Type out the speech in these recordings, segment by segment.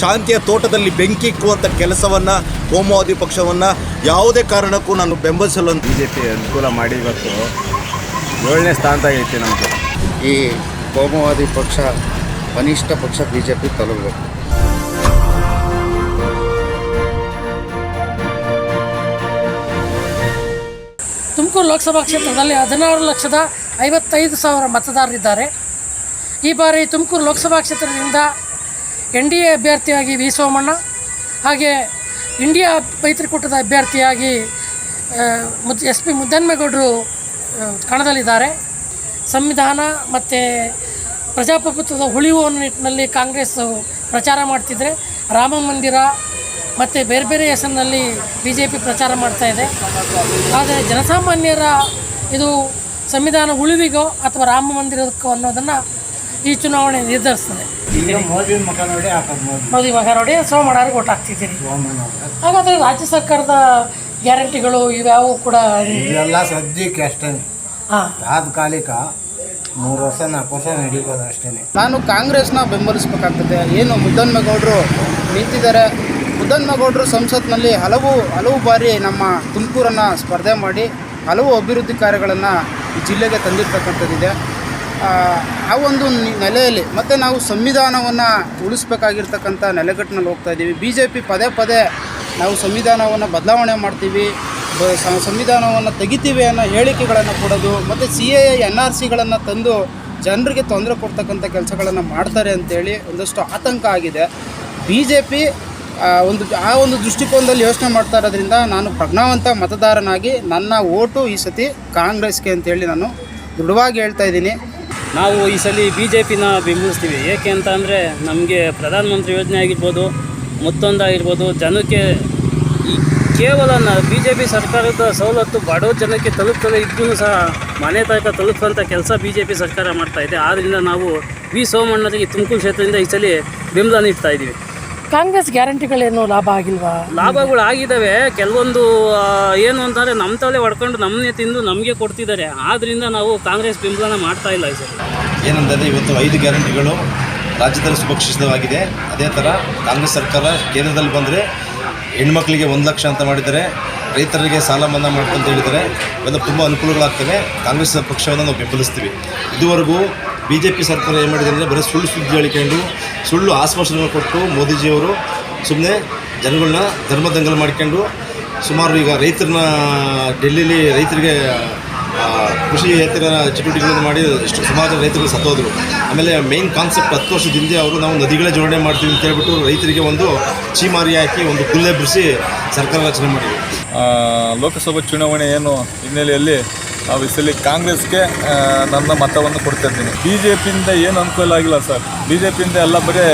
ಶಾಂತಿಯ ತೋಟದಲ್ಲಿ ಬೆಂಕಿ ಇಕ್ಕುವಂಥ ಕೆಲಸವನ್ನು ಕೋಮುವಾದಿ ಪಕ್ಷವನ್ನು ಯಾವುದೇ ಕಾರಣಕ್ಕೂ ನಾನು ಬೆಂಬಲಿಸಲು ಅಂತ ಬಿ ಜೆ ಪಿ ಅನುಕೂಲ ಮಾಡಿ ಇವತ್ತು ಏಳನೇ ಸ್ಥಾನದಾಗ ಐತಿ ನಮಗೆ ಈ ಕೋಮುವಾದಿ ಪಕ್ಷ ಕನಿಷ್ಠ ಪಕ್ಷ ಬಿ ಜೆ ಪಿ ತಲುಪಬೇಕು. ತುಮಕೂರು ಲೋಕಸಭಾ ಕ್ಷೇತ್ರದಲ್ಲಿ ಹದಿನಾರು ಲಕ್ಷದ ಐವತ್ತೈದು ಸಾವಿರ ಮತದಾರರಿದ್ದಾರೆ. ಈ ಬಾರಿ ತುಮಕೂರು ಲೋಕಸಭಾ ಕ್ಷೇತ್ರದಿಂದ ಎನ್ ಡಿ ಎ ಅಭ್ಯರ್ಥಿಯಾಗಿ ವಿ ಸೋಮಣ್ಣ, ಹಾಗೆ ಇಂಡಿಯಾ ಮೈತ್ರಿಕೂಟದ ಅಭ್ಯರ್ಥಿಯಾಗಿ ಮುದ್, ಎಸ್ ಪಿ ಮುದ್ದನ್ಮೇಗೌಡರು ಕಣದಲ್ಲಿದ್ದಾರೆ. ಸಂವಿಧಾನ ಮತ್ತು ಪ್ರಜಾಪ್ರಭುತ್ವದ ಉಳಿಯುವ ನಿಟ್ಟಿನಲ್ಲಿ ಕಾಂಗ್ರೆಸ್ ಪ್ರಚಾರ ಮಾಡ್ತಿದ್ರೆ, ರಾಮ ಮಂದಿರ ಮತ್ತು ಬೇರೆ ಬೇರೆ ಹೆಸರಿನಲ್ಲಿ ಬಿ ಜೆ ಪಿ ಪ್ರಚಾರ ಮಾಡ್ತಾ ಇದೆ. ಆದರೆ ಜನಸಾಮಾನ್ಯರ ಇದು ಸಂವಿಧಾನ ಉಳಿವಿಗೋ ಅಥವಾ ರಾಮ ಮಂದಿರಕ್ಕೋ ಅನ್ನೋದನ್ನು ಈ ಚುನಾವಣೆ ನಿರ್ಧರಿಸ್ತದೆ. ಮೋದಿ ಮುಖ ನೋಡಿ ಹಾಕೋದು ಮೋದಿ. ಮೋದಿ ಮಗ ನೋಡಿ ಸೋಮಣ್ಣರಿಗೆ ಓಟ್ ಹಾಕ್ತಿದ್ದೀರಿ ಹಾಗಾದರೆ ರಾಜ್ಯ ಸರ್ಕಾರದ ಗ್ಯಾರಂಟಿಗಳು ಇವ್ಯಾವು ಕೂಡ ಇವೆಲ್ಲ ಸದ್ಯಕ್ಕೆ ಅಷ್ಟೇ ಹಾಂ. ತಾತ್ಕಾಲಿಕ ಮೂರು ವರ್ಷ ನಾಲ್ಕು ವರ್ಷ ನಡೀಬೋದು ಅಷ್ಟೇ ನಾನು ಕಾಂಗ್ರೆಸ್ನ ಬೆಂಬಲಿಸಬೇಕಾಗ್ತದೆ. ಏನು ಮುದ್ದನ್ಮೇಗೌಡರು ನಿಂತಿದ್ದಾರೆ. ಮುದ್ದನ್ಮೇಗೌಡರು ಸಂಸತ್ನಲ್ಲಿ ಹಲವು ಹಲವು ಬಾರಿ ನಮ್ಮ ತುಮಕೂರನ್ನು ಸ್ಪರ್ಧೆ ಮಾಡಿ ಹಲವು ಅಭಿವೃದ್ಧಿ ಕಾರ್ಯಗಳನ್ನು ಈ ಜಿಲ್ಲೆಗೆ ತಂದಿರ್ತಕ್ಕಂಥದ್ದಿದೆ. ಆ, ಒಂದು ನೆಲೆಯಲ್ಲಿ ಮತ್ತು ನಾವು ಸಂವಿಧಾನವನ್ನು ಉಳಿಸ್ಬೇಕಾಗಿರ್ತಕ್ಕಂಥ ನೆಲೆಗಟ್ಟಿನಲ್ಲಿ ಹೋಗ್ತಾ ಇದ್ದೀವಿ. ಬಿ ಜೆ ಪಿ ಪದೇ ಪದೇ ನಾವು ಸಂವಿಧಾನವನ್ನು ಬದಲಾವಣೆ ಮಾಡ್ತೀವಿ ಬ ಸಂವಿಧಾನವನ್ನು ತೆಗಿತೀವಿ ಅನ್ನೋ ಹೇಳಿಕೆಗಳನ್ನು ಕೊಡೋದು ಮತ್ತು ಸಿ ಎ ಎನ್ ಆರ್ ಸಿಗಳನ್ನು ತಂದು ಜನರಿಗೆ ತೊಂದರೆ ಕೊಡ್ತಕ್ಕಂಥ ಕೆಲಸಗಳನ್ನು ಮಾಡ್ತಾರೆ ಅಂತೇಳಿ ಒಂದಷ್ಟು ಆತಂಕ ಆಗಿದೆ. ಬಿ ಜೆ ಪಿ ಒಂದು ಆ ಒಂದು ದೃಷ್ಟಿಕೋನದಲ್ಲಿ ಯೋಚನೆ ಮಾಡ್ತಾ ಇರೋದ್ರಿಂದ ನಾನು ಪ್ರಜ್ಞಾವಂತ ಮತದಾರನಾಗಿ ನನ್ನ ಓಟು ಈ ಸತಿ ಕಾಂಗ್ರೆಸ್ಗೆ ಅಂತೇಳಿ ನಾನು ದೃಢವಾಗಿ ಹೇಳ್ತಾ ಇದ್ದೀನಿ. ನಾವು ಈ ಸಲ ಬಿ ಜೆ ಪಿನ ಬೆಂಬಲಿಸ್ತೀವಿ. ಏಕೆ ಅಂತ ಅಂದರೆ ನಮಗೆ ಪ್ರಧಾನಮಂತ್ರಿ ಯೋಜನೆ ಆಗಿರ್ಬೋದು ಮತ್ತೊಂದಾಗಿರ್ಬೋದು ಜನಕ್ಕೆ ಈ ಕೇವಲ ಬಿ ಜೆ ಪಿ ಸರ್ಕಾರದ ಸವಲತ್ತು ಬಡವ ಜನಕ್ಕೆ ತಲುಪ್ತದೆ ಇದ್ರೂ ಸಹ ಮನೆ ತನಕ ತಲುಪುವಂಥ ಕೆಲಸ ಬಿ ಜೆ ಪಿ ಸರ್ಕಾರ ಮಾಡ್ತಾ ಇದೆ. ಆದ್ದರಿಂದ ನಾವು ವಿ ಸೋಮಣ್ಣರಿಗೆ ತುಮಕೂರು ಕ್ಷೇತ್ರದಿಂದ ಈ ಸಲ ಬೆಂಬಲ ನೀಡ್ತಾ ಇದ್ದೀವಿ. ಕಾಂಗ್ರೆಸ್ ಗ್ಯಾರಂಟಿಗಳೇನು ಲಾಭ ಆಗಿಲ್ವಾ? ಲಾಭಗಳು ಆಗಿದ್ದಾವೆ. ಕೆಲವೊಂದು ಆ, ಏನು ಅಂತಂದರೆ ನಮ್ಮ ತಲೆ ಹೊಡ್ಕೊಂಡು ನಮ್ಮನ್ನೇ ತಿಂದು ನಮಗೆ ಕೊಡ್ತಿದ್ದಾರೆ. ಆದ್ದರಿಂದ ನಾವು ಕಾಂಗ್ರೆಸ್ ಬೆಂಬಲನ ಮಾಡ್ತಾ ಇಲ್ಲ ಈ ಏನಂದರೆ ಇವತ್ತು ಐದು ಗ್ಯಾರಂಟಿಗಳು ರಾಜ್ಯದಲ್ಲಿ ಸುಭಕ್ಷಿತವಾಗಿದೆ ಅದೇ ಥರ ಕಾಂಗ್ರೆಸ್ ಸರ್ಕಾರ ಕೇಂದ್ರದಲ್ಲಿ ಬಂದರೆ ಹೆಣ್ಮಕ್ಳಿಗೆ ಒಂದು ಲಕ್ಷ ಅಂತ ಮಾಡಿದ್ದಾರೆ. ರೈತರಿಗೆ ಸಾಲ ಮನ್ನಾ ಮಾಡ್ಕೊಂತ ಹೇಳಿದರೆ ಇವೆಲ್ಲ ತುಂಬ ಅನುಕೂಲಗಳಾಗ್ತವೆ. ಕಾಂಗ್ರೆಸ್ ಪಕ್ಷವನ್ನು ನಾವು ಬೆಂಬಲಿಸ್ತೀವಿ. ಇದುವರೆಗೂ ಬಿ ಜೆ ಪಿ ಸರ್ಕಾರ ಏನು ಮಾಡಿದೆ ಅಂದರೆ ಬರೀ ಸುಳ್ಳು ಸುದ್ದಿ ಹೇಳಿಕೊಂಡು ಸುಳ್ಳು ಆಶ್ವಾಸನೆ ಕೊಟ್ಟು ಮೋದಿಜಿಯವರು ಸುಮ್ಮನೆ ಜನಗಳನ್ನ ಧರ್ಮದಂಗಲ್ ಮಾಡ್ಕೊಂಡು ಸುಮಾರು ಈಗ ರೈತರನ್ನ ಡೆಲ್ಲಿಲಿ ರೈತರಿಗೆ ಕೃಷಿ ರೈತರ ಚಟುವಟಿಕೆಗಳನ್ನು ಮಾಡಿ ಎಷ್ಟು ಸುಮಾರು ರೈತರು ಸತ್ತೋದ್ರು. ಆಮೇಲೆ ಮೇನ್ ಕಾನ್ಸೆಪ್ಟ್ ಹತ್ತು ವರ್ಷದ ಹಿಂದೆ ಅವರು ನಾವು ನದಿಗಳೇ ಜೋಡಣೆ ಮಾಡ್ತೀವಿ ಅಂತ ಹೇಳ್ಬಿಟ್ಟು ರೈತರಿಗೆ ಒಂದು ಚೀಮಾರಿ ಹಾಕಿ ಒಂದು ಕುಲ್ಲೆ ಬಿಡಿಸಿ ಸರ್ಕಾರ ರಚನೆ ಮಾಡಿದ್ವಿ ಆ, ಲೋಕಸಭಾ ಚುನಾವಣೆ ಏನು ಹಿನ್ನೆಲೆಯಲ್ಲಿ ನಾವು ಇಸಲಿ ಸಲ ಕಾಂಗ್ರೆಸ್ಗೆ ನನ್ನ ಮತವನ್ನು ಕೊಡ್ತಾ ಇದ್ದೀನಿ ಬಿ ಜೆ ಪಿಯಿಂದ ಏನು ಅನುಕೂಲ ಆಗಿಲ್ಲ ಸರ್. ಬಿ ಜೆ ಪಿಯಿಂದ ಎಲ್ಲ ಬರೀ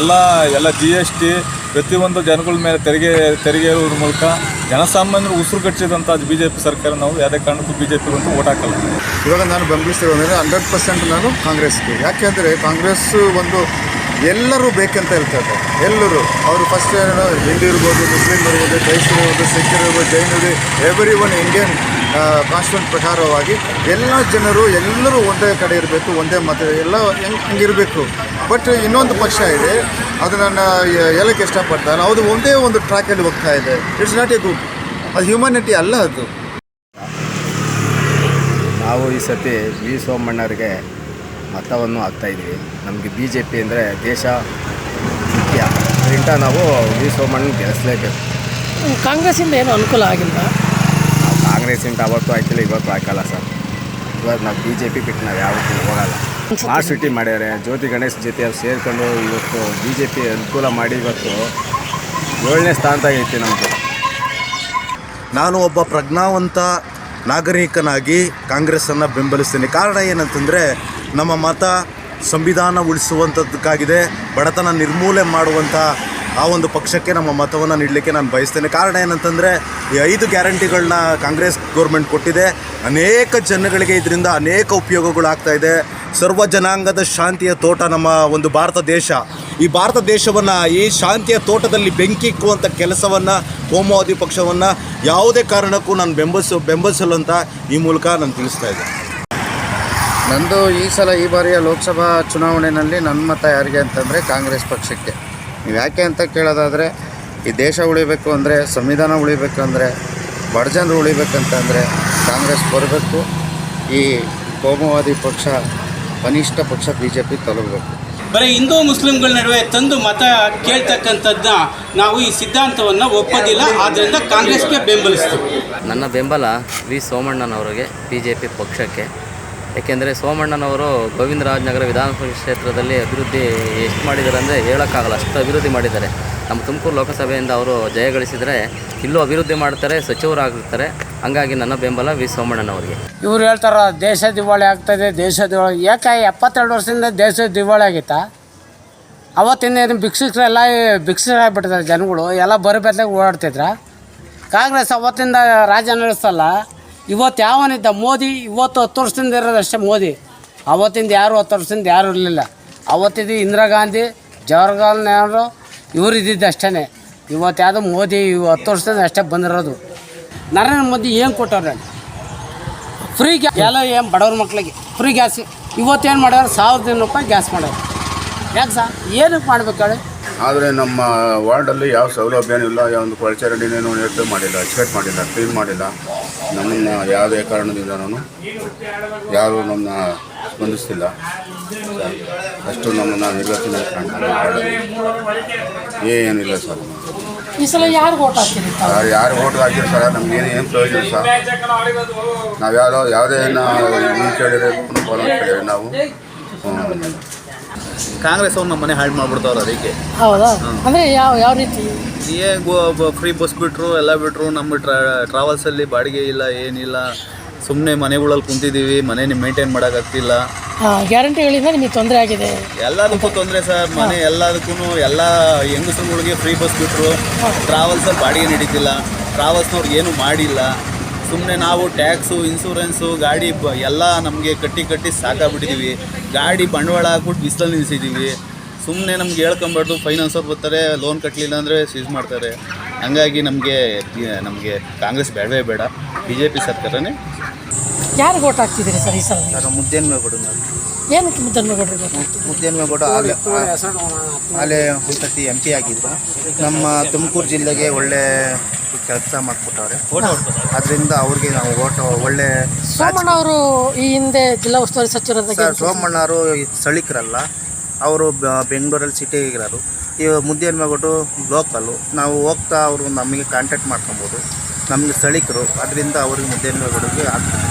ಎಲ್ಲ ಎಲ್ಲ ಜಿ ಎಸ್ ಟಿ ಪ್ರತಿಯೊಂದು ಜನಗಳ ಮೇಲೆ ತೆರಿಗೆ ತೆರಿಗೆ ಇರೋದ್ರ ಮೂಲಕ ಜನಸಾಮಾನ್ಯರು ಉಸಿರು ಕಟ್ಟಿಸಿದಂಥ ಬಿ ಜೆ ಪಿ ಸರ್ಕಾರ ನಾವು ಯಾವುದೇ ಕಾರಣಕ್ಕೂ ಬಿ ಜೆ ಪಿಗಂತೂ ಓಟ್ ಹಾಕಲ್ಲ. ಇವಾಗ ನಾನು ಬೆಂಬಲಿಸ್ತಿರೋದಂದರೆ ಹಂಡ್ರೆಡ್ ಪರ್ಸೆಂಟ್ ನಾನು ಕಾಂಗ್ರೆಸ್ಗೆ. ಯಾಕೆಂದರೆ ಕಾಂಗ್ರೆಸ್ ಒಂದು ಎಲ್ಲರೂ ಬೇಕಂತ ಹೇಳ್ತಾರೆ ಎಲ್ಲರೂ. ಅವರು ಫಸ್ಟ್ ಏನೋ ಹಿಂದೂ ಇರ್ಬೋದು, ಮುಸ್ಲಿಂ ಇರ್ಬೋದು ಕ್ರೈಸ್ತರು ಇರ್ಬೋದು, ಸಿಖ್ ಇರ್ಬೋದು ಜೈನರು ಎವ್ರಿ ಒನ್ ಇಂಡಿಯನ್ ಕಾನ್ಸ್ಟಿಟ್ಯೂಂಟ್ ಪ್ರಕಾರವಾಗಿ ಎಲ್ಲ ಜನರು ಎಲ್ಲರೂ ಒಂದೇ ಕಡೆ ಇರಬೇಕು ಒಂದೇ ಮತ ಎಲ್ಲ ಹೆಂಗೆ ಹಂಗಿರಬೇಕು. ಬಟ್ ಇನ್ನೊಂದು ಪಕ್ಷ ಇದೆ ಅದು ನನ್ನ ಹೇಳಕ್ಕೆ ಇಷ್ಟಪಡ್ತಾರೆ ಅದು ಒಂದೇ ಒಂದು ಟ್ರ್ಯಾಕಲ್ಲಿ ಹೋಗ್ತಾ ಇದೆ. ಇಟ್ಸ್ ನಾಟ್ ಎ ಗುಡ್ ಅದು ಹ್ಯೂಮನಿಟಿ ಅಲ್ಲ ಅದು. ನಾವು ಈ ಸತಿ ವಿ ಸೋಮಣ್ಣರಿಗೆ ಮತವನ್ನು ಹಾಕ್ತಾಯಿದ್ವಿ ನಮಗೆ ಬಿ ಜೆ ಪಿ ಅಂದರೆ ದೇಶ ಮುಖ್ಯ. ಅದರಿಂದ ನಾವು ವಿ ಸೋಮಣ್ಣ ಗೆಲ್ಲಿಸಲೇಬೇಕು. ಕಾಂಗ್ರೆಸ್ಸಿಂದ ಏನು ಅನುಕೂಲ ಆಗಿಲ್ಲ ಕಾಂಗ್ರೆಸ್ಸಿಂದ ಅವತ್ತು ಹಾಕಿಲ್ಲ ಇವತ್ತು ಹಾಕಲ್ಲ ಸರ್. ಇವತ್ತು ನಾವು ಬಿ ಜೆ ಪಿ ಬಿಟ್ಟು ನಾವು ಯಾವತ್ತೂ ಹೋಗಲ್ಲ. ಸ್ಮಾರ್ಟ್ ಸಿಟಿ ಮಾಡ್ಯಾರೆ ಜ್ಯೋತಿ ಗಣೇಶ್ ಜೊತೆ ಅವ್ರು ಸೇರಿಕೊಂಡು ಇವತ್ತು ಬಿ ಜೆ ಪಿ ಅನುಕೂಲ ಮಾಡಿ ಇವತ್ತು ಏಳನೇ ಸ್ಥಾನದಾಗ ಐತಿ ನಮ್ಮದು ನಾನು ಒಬ್ಬ ಪ್ರಜ್ಞಾವಂತ ನಾಗರಿಕನಾಗಿ ಕಾಂಗ್ರೆಸ್ಸನ್ನು ಬೆಂಬಲಿಸ್ತೀನಿ. ಕಾರಣ ಏನಂತಂದರೆ ನಮ್ಮ ಮತ ಸಂವಿಧಾನ ಉಳಿಸುವಂಥದ್ದಕ್ಕಾಗಿದೆ ಬಡತನ ನಿರ್ಮೂಲನೆ ಮಾಡುವಂಥ ಆ ಒಂದು ಪಕ್ಷಕ್ಕೆ ನಮ್ಮ ಮತವನ್ನು ನೀಡಲಿಕ್ಕೆ ನಾನು ಬಯಸ್ತೇನೆ. ಕಾರಣ ಏನಂತಂದರೆ, ಈ ಐದು ಗ್ಯಾರಂಟಿಗಳನ್ನ ಕಾಂಗ್ರೆಸ್ ಗೌರ್ಮೆಂಟ್ ಕೊಟ್ಟಿದೆ. ಅನೇಕ ಜನಗಳಿಗೆ ಇದರಿಂದ ಅನೇಕ ಉಪಯೋಗಗಳಾಗ್ತಾ ಇದೆ. ಸರ್ವ ಜನಾಂಗದ ಶಾಂತಿಯ ತೋಟ ನಮ್ಮ ಒಂದು ಭಾರತ ದೇಶ. ಈ ಭಾರತ ದೇಶವನ್ನು, ಈ ಶಾಂತಿಯ ತೋಟದಲ್ಲಿ ಬೆಂಕಿ ಇಕ್ಕುವಂಥ ಕೆಲಸವನ್ನು, ಕೋಮುವಾದಿ ಪಕ್ಷವನ್ನು ಯಾವುದೇ ಕಾರಣಕ್ಕೂ ನಾನು ಬೆಂಬಲಿಸ ಬೆಂಬಲಿಸಲು ಅಂತ ಈ ಮೂಲಕ ನಾನು ತಿಳಿಸ್ತಾ ಇದ್ದೆ. ನಂದು ಈ ಸಲ ಈ ಬಾರಿಯ ಲೋಕಸಭಾ ಚುನಾವಣೆಯಲ್ಲಿ ನನ್ನ ಮತ ಯಾರಿಗೆ ಅಂತಂದರೆ ಕಾಂಗ್ರೆಸ್ ಪಕ್ಷಕ್ಕೆ. ನೀವು ಯಾಕೆ ಅಂತ ಕೇಳೋದಾದರೆ ಈ ದೇಶ ಉಳಿಬೇಕು ಅಂದರೆ ಸಂವಿಧಾನ ಉಳಿಬೇಕು ಅಂದರೆ ಬಡ ಜನರು ಉಳಿಬೇಕಂತಂದರೆ ಕಾಂಗ್ರೆಸ್ ಬರಬೇಕು ಈ ಕೋಮುವಾದಿ ಪಕ್ಷ ಕನಿಷ್ಠ ಪಕ್ಷ ಬಿ ಜೆ ಪಿ ತಲುಪಬೇಕು. ಬರೀ ಹಿಂದೂ ಮುಸ್ಲಿಮ್ಗಳ ನಡುವೆ ತಂದು ಮತ ಕೇಳ್ತಕ್ಕಂಥದ್ದನ್ನ ನಾವು ಈ ಸಿದ್ಧಾಂತವನ್ನು ಒಪ್ಪೋದಿಲ್ಲ ಆದ್ದರಿಂದ ಕಾಂಗ್ರೆಸ್ಗೆ ಬೆಂಬಲಿಸ್ತೀವಿ. ನನ್ನ ಬೆಂಬಲ ವಿ ಸೋಮಣ್ಣನವರಿಗೆ ಬಿ ಜೆ ಪಿ ಪಕ್ಷಕ್ಕೆ. ಏಕೆಂದರೆ ಸೋಮಣ್ಣನವರು ಗೋವಿಂದರಾಜನಗರ ವಿಧಾನಸಭಾ ಕ್ಷೇತ್ರದಲ್ಲಿ ಅಭಿವೃದ್ಧಿ ಎಷ್ಟು ಮಾಡಿದ್ದಾರೆ ಅಂದರೆ ಹೇಳೋಕ್ಕಾಗಲ್ಲ, ಅಷ್ಟು ಅಭಿವೃದ್ಧಿ ಮಾಡಿದ್ದಾರೆ. ನಮ್ಮ ತುಮಕೂರು ಲೋಕಸಭೆಯಿಂದ ಅವರು ಜಯಗಳಿಸಿದರೆ ಇಲ್ಲೂ ಅಭಿವೃದ್ಧಿ ಮಾಡ್ತಾರೆ ಸಚಿವರಾಗಿರ್ತಾರೆ ಹಂಗಾಗಿ ನನ್ನ ಬೆಂಬಲ ವಿ ಸೋಮಣ್ಣನವರಿಗೆ. ಇವ್ರು ಹೇಳ್ತಾರ, ದೇಶ ದಿವಾಳಿ ಆಗ್ತದೆ, ದೇಶ ದಿವಾಳಿ. ಯಾಕೆ ಎಪ್ಪತ್ತೆರಡು ವರ್ಷದಿಂದ ದೇಶ ದಿವಾಳಿ ಆಗಿತ್ತಾ? ಅವತ್ತಿನ ಏನು ಭಿಕ್ಷುಕರೆಲ್ಲ ಭಿಕ್ಷುಕರಾಗ್ಬಿಟ್ಟಿದ್ದಾರೆ ಜನಗಳು, ಎಲ್ಲ ಬರಬೇತಾಗ ಓಡಾಡ್ತಿದ್ರ? ಕಾಂಗ್ರೆಸ್ ಅವತ್ತಿಂದ ರಾಜ್ಯ ನಡೆಸ್ತಲ್ಲ ಇವತ್ತು ಯಾವನಿದ್ದ? ಮೋದಿ ಇವತ್ತು ಹತ್ತು ವರ್ಷದಿಂದ ಇರೋದಷ್ಟೇ ಮೋದಿ. ಅವತ್ತಿಂದ ಯಾರು ಹತ್ತು ವರ್ಷದಿಂದ ಯಾರು ಇರಲಿಲ್ಲ. ಅವತ್ತಿದ್ದು ಇಂದಿರಾ ಗಾಂಧಿ, ಜವಾಹರ್ಲಾಲ್ ನೆಹರು ಇವರು ಇದ್ದಿದ್ದು ಅಷ್ಟೇ ಇವತ್ತು ಯಾವುದು ಮೋದಿ ಇವ್ ಹತ್ತು ವರ್ಷದಿಂದ ಅಷ್ಟೇ ಬಂದಿರೋದು. ನರೇಂದ್ರ ಮೋದಿ ಏನು ಕೊಟ್ಟವ್ರೆ? ಫ್ರೀ ಗ್ಯಾಸ್ ಎಲ್ಲ ಏನು ಬಡವ್ರ ಮಕ್ಳಿಗೆ. Free gas. ಇವತ್ತೇನು ಮಾಡ್ಯಾರ? ಸಾವಿರದ ರೂಪಾಯಿ ಗ್ಯಾಸ್ ಮಾಡ್ಯಾರ. ಯಾಕೆ ಸಾ? ಏನಕ್ಕೆ ಮಾಡ್ಬೇಕು ಹೇಳಿ? ಆದರೆ ನಮ್ಮ ವಾರ್ಡಲ್ಲಿ ಯಾವ ಸೌಲಭ್ಯನೂ ಇಲ್ಲ ಯಾವ ಒಂದು ಕೊಳಚರಂಡಿನೇನು ನಿರ್ವಹಣೆ ಮಾಡಿಲ್ಲ ಎಕ್ಸ್ಪೆಕ್ಟ್ ಮಾಡಿಲ್ಲ ಕ್ಲೀನ್ ಮಾಡಿಲ್ಲ. ನಮ್ಮನ್ನು ಯಾವುದೇ ಕಾರಣದಿಂದನೂ ಯಾರೂ ನಮ್ಮನ್ನ ಸ್ಪಂದಿಸ್ತಿಲ್ಲ ಅಷ್ಟು ನಮ್ಮನ್ನು ನಿರ್ಗತಿನ ಕಾಣ್ತಾರೆ ವಾರ್ಡಲ್ಲಿ. ಏನಿಲ್ಲ ಸರ್. ಈ ಸಲ ಯಾರು ಓಟ್ ತಾವು ಯಾರು ಓಟ್ ಹಾಕಿದ್ರು ಸರ್ ನಮ್ಗೆ ಏನು ಪ್ರಯೋಜನ ಸರ್? ನಾವು ಯಾರೋ ಯಾವುದೇ ಕೇಳಿದ್ರೆ ನಾವು. ಕಾಂಗ್ರೆಸ್ ಅವ್ರು ನಮ್ಮ ಮನೆ ಹಾಳು ಮಾಡ್ಬಿಡ್ತಾವ್ರು ಅದಕ್ಕೆ. ಹೌದಾ? ಅಂದರೆ ಯಾವ ಯಾವ ರೀತಿ? ಏ ಫ್ರೀ ಬಸ್ ಬಿಟ್ರು ಎಲ್ಲ ಬಿಟ್ರು ನಮ್ಮ ಟ್ರಾವೆಲ್ಸ್ ಅಲ್ಲಿ ಬಾಡಿಗೆ ಇಲ್ಲ ಏನಿಲ್ಲ. ಸುಮ್ಮನೆ ಮನೆಗಳಲ್ಲಿ ಕುಂತಿದ್ದೀವಿ ಮನೆ ಮೇಂಟೈನ್ ಮಾಡೋಕ್ಕಾಗ್ತಿಲ್ಲ. ಗ್ಯಾರಂಟಿಗಳಿಂದ ನಿಮಗೆ ತೊಂದರೆ ಆಗಿದೆ. ಎಲ್ಲದಕ್ಕೂ ತೊಂದರೆ ಸರ್ ಮನೆ ಎಲ್ಲದಕ್ಕೂ ಎಲ್ಲ ಹೆಂಗಸರುಗಳಿಗೆ ಫ್ರೀ ಬಸ್ ಬಿಟ್ಟರು ಟ್ರಾವೆಲ್ಸಲ್ಲಿ ಬಾಡಿಗೆ ನಡೀತಿಲ್ಲ. ಟ್ರಾವೆಲ್ಸ್ನವ್ರಿಗೆ ಏನು ಮಾಡಿಲ್ಲ. ಸುಮ್ಮನೆ ನಾವು ಟ್ಯಾಕ್ಸು ಇನ್ಸೂರೆನ್ಸು ಗಾಡಿ ಬ ಎಲ್ಲ ನಮಗೆ ಕಟ್ಟಿ ಕಟ್ಟಿ ಸಾಕಾಗ್ಬಿಟ್ಟಿದ್ದೀವಿ ಗಾಡಿ ಬಂಡವಾಳ ಹಾಕ್ಬಿಟ್ಟು ಬಿಸಿಲಲ್ಲಿ ನಿಲ್ಲಿಸಿದ್ದೀವಿ ಸುಮ್ಮನೆ ನಮ್ಗೆ ಹೇಳ್ಕೊಂಬಾರ್ದು ಫೈನಾನ್ಸ್ ಅವ್ರು ಬರ್ತಾರೆ ಲೋನ್ ಕಟ್ಟಲಿಲ್ಲ ಅಂದರೆ ಸೀಸ್ ಮಾಡ್ತಾರೆ. ಹಂಗಾಗಿ ನಮಗೆ ನಮಗೆ ಕಾಂಗ್ರೆಸ್ ಬೇಡವೇ ಬೇಡ. ಬಿ ಜೆ ಪಿ ಸರ್ಕಾರನೇ. ಯಾರು ಓಟ್ ಹಾಕ್ತಿದ್ದೀರಿ ಸರ್ ಈ ಸಲ ನೀವು? ಮುದ್ದೇನ್ಮೇಗೌಡ ಏನಕ್ಕೆ ಹಾಕ್ತಿದ್ದೀರಿ? ಮುದ್ದೇನ್ಮೇಗೌಡ ಅಲ್ಲಿ ಅಲ್ಲಿ ಒಂದ್ಸತಿ ಎಂ ಪಿ ಆಗಿದ್ರು. ನಮ್ಮ ತುಮಕೂರು ಜಿಲ್ಲೆಗೆ ಒಳ್ಳೆ ಕೆಲಸ ಮಾಡಿಕೊಟ್ಟವ್ರೆ. ಅದರಿಂದ ಅವ್ರಿಗೆ ನಾವು ಓಟ್ ಒಳ್ಳೆ ಸೋಮಣ್ಣ ಅವರು ಈ ಹಿಂದೆ ಜಿಲ್ಲಾ ಉಸ್ತುವಾರಿ ಸಚಿವರ ಸೋಮಣ್ಣ ಅವರು ಸ್ಥಳೀಕರಲ್ಲ. ಅವರು ಬೆಂಗಳೂರಲ್ಲಿ ಸಿಟಿಗಿರೋರು ಈ ಮುದ್ದೇನ್ಮೇಗೌಡು ಲೋಕಲ್ಲು ನಾವು ಹೋಗ್ತಾ ಅವರು ನಮಗೆ ಕಾಂಟ್ಯಾಕ್ಟ್ ಮಾಡ್ಕೊಬೋದು. ನಮಗೆ ಸ್ಥಳೀಕರು. ಅದರಿಂದ ಅವ್ರಿಗೆ ಮುದ್ದೇನ್ಮೇಗೌಡಿಗೆ ಆಗ್ತದೆ.